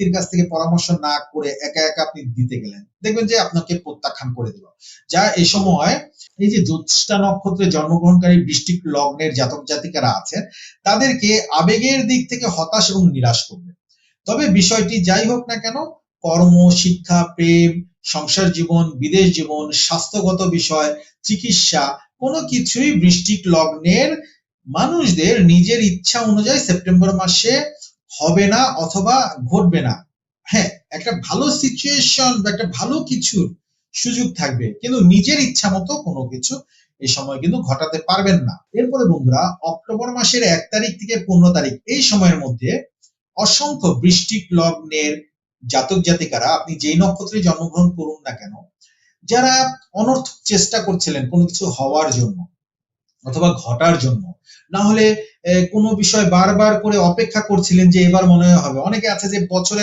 ব্যক্তির কাছ থেকে পরামর্শ না করে একা একা আপনি দিতে গেলেন, দেখবেন যে আপনাকে প্রত্যাখ্যান করে দিল। যা এই সময় এই যে জ্যোৎস্না নক্ষত্রে জন্মগ্রহণকারী বৃষ্টিক লগ্নের জাতক জাতিকারা আছেন, তাদেরকে আবেগের দিক থেকে হতাশ এবং নিরাশ করবে। তবে বিষয়টি যাই হোক না কেন, কর্ম, শিক্ষা, প্রেম, সংসার জীবন, বিদেশ জীবন, স্বাস্থ্যগত বিষয়, চিকিৎসা, কোনো কিছুই বৃষ্টিক লগ্নের মানুষদের নিজের ইচ্ছা অনুযায়ী সেপ্টেম্বর মাসে হবে না অথবা ঘটবে না। হ্যাঁ একটা ভালো সিচুয়েশন বা একটা ভালো কিছুর সুযোগ থাকবে, কিন্তু নিজের ইচ্ছা মতো কোনো কিছু এই সময় কিন্তু ঘটাতে পারবেন না। এরপরে বন্ধুরা, অক্টোবর মাসের এক তারিখ থেকে পনেরো তারিখ, এই সময়ের মধ্যে অসংখ্য বৃষ্টিক লগ্নের জাতক জাতিকারা, আপনি যেই নক্ষত্রে জন্মগ্রহণ করুন না কেন, যারা অনর্থক চেষ্টা করছিলেন কোনো কিছু হওয়ার জন্য অথবা ঘটার জন্য না হলে কোনো বিষয় বারবার করে অপেক্ষা করছিলেন যে এবার মনে হবে। অনেকে আছে যে বছরে